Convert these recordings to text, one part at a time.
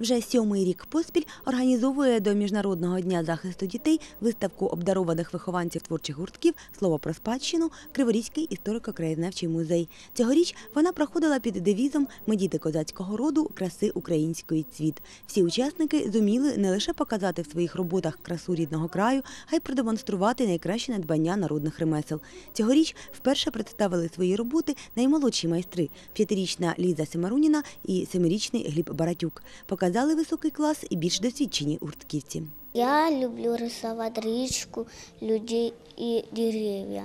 Вже сьомий рік поспіль організовує до Міжнародного дня захисту дітей виставку обдарованих вихованців творчих гуртків Слово про спадщину Криворізький історико-краєзнавчий музей. Цьогоріч вона проходила під девізом Ми діти козацького роду, краси української цвіт. Всі учасники зуміли не лише показати в своїх роботах красу рідного краю, а й продемонструвати найкращі надбання народних ремесел. Цьогоріч вперше представили свої роботи наймолодші майстри п'ятирічна Ліза Семаруніна і семирічний Гліб Баратюк. Показали високий клас і більш досвідчені гуртківці. Я люблю рисовать річку, людей і дерев'я.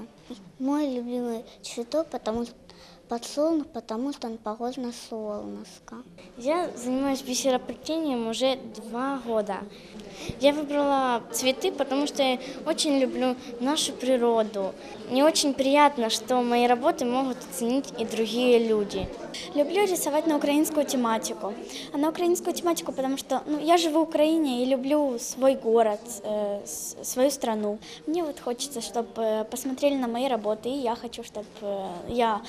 Мой любимый цветок, потому что подсолнух, потому что он похож на солнышко. Я занимаюсь бисероплетением уже два года. Я выбрала цветы, потому что я очень люблю нашу природу. Мне очень приятно, что мои работы могут оценить и другие люди. Люблю рисовать на украинскую тематику. А на украинскую тематику, потому что ну, я живу в Украине и люблю свой город, э, свою страну. Мне вот хочется, чтобы посмотрели на мои работы, и я хочу, чтобы я,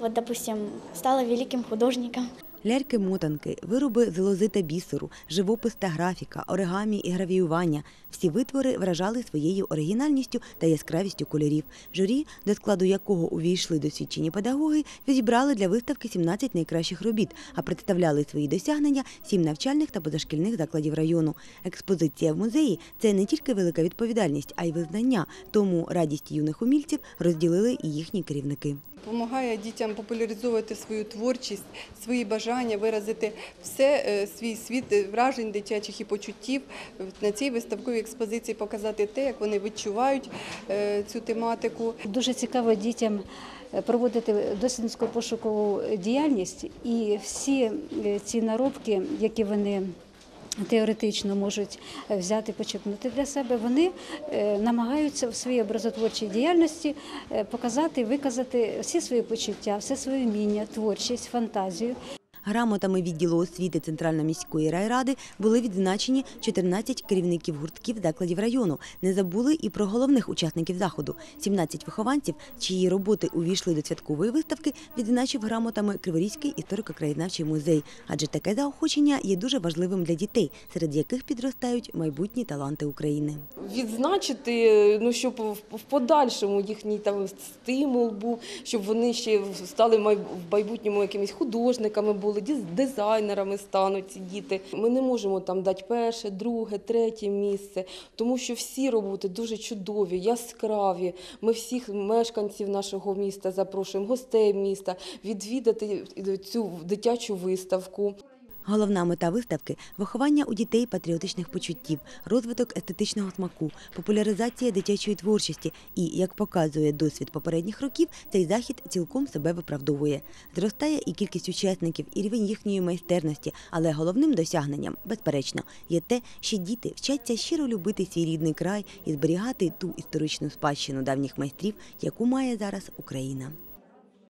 вот, допустим, стала великим художником. Ляльки-мотанки, вироби з лози та бісеру, живопис та графіка, оригамі і гравіювання. Всі витвори вражали своєю оригінальністю та яскравістю кольорів. Журі, до складу якого увійшли досвідчені педагоги, відібрали для виставки 17 найкращих робіт, а представляли свої досягнення сім навчальних та позашкільних закладів району. Експозиція в музеї це не тільки велика відповідальність, а й визнання. Тому радість юних умільців розділили і їхні керівники. Допомагає дітям популяризувати свою творчість, свої бажання, виразити все е, свій світ е, вражень дитячих і почуттів. На цій виставковій експозиції показати те, як вони відчувають е, цю тематику. Дуже цікаво дітям е, проводити дослідницьку пошукову діяльність і всі е, ці наробки, які вони теоретично можуть взяти, почерпнути для себе, вони е, намагаються в своїй образотворчій діяльності е, показати, виказати всі свої почуття, все своє вміння, творчість, фантазію. Грамотами відділу освіти Центрально-міської райради були відзначені 14 керівників гуртків закладів району. Не забули і про головних учасників заходу. 17 вихованців, чиї роботи увійшли до святкової виставки, відзначив грамотами Криворізький історико-краєзнавчий музей. Адже таке заохочення є дуже важливим для дітей, серед яких підростають майбутні таланти України. відзначити, ну щоб в- подальшому їхній там стимул був, щоб вони ще стали в майбутньому якимись художниками були, діз- дизайнерами стануть ці діти. Ми не можемо там дати перше, друге, третє місце, тому що всі роботи дуже чудові, яскраві. Ми всіх мешканців нашого міста запрошуємо, гостей міста відвідати цю дитячу виставку. Головна мета виставки виховання у дітей патріотичних почуттів, розвиток естетичного смаку, популяризація дитячої творчості. І, як показує досвід попередніх років, цей захід цілком себе виправдовує. Зростає і кількість учасників, і рівень їхньої майстерності, але головним досягненням, безперечно, є те, що діти вчаться щиро любити свій рідний край і зберігати ту історичну спадщину давніх майстрів, яку має зараз Україна.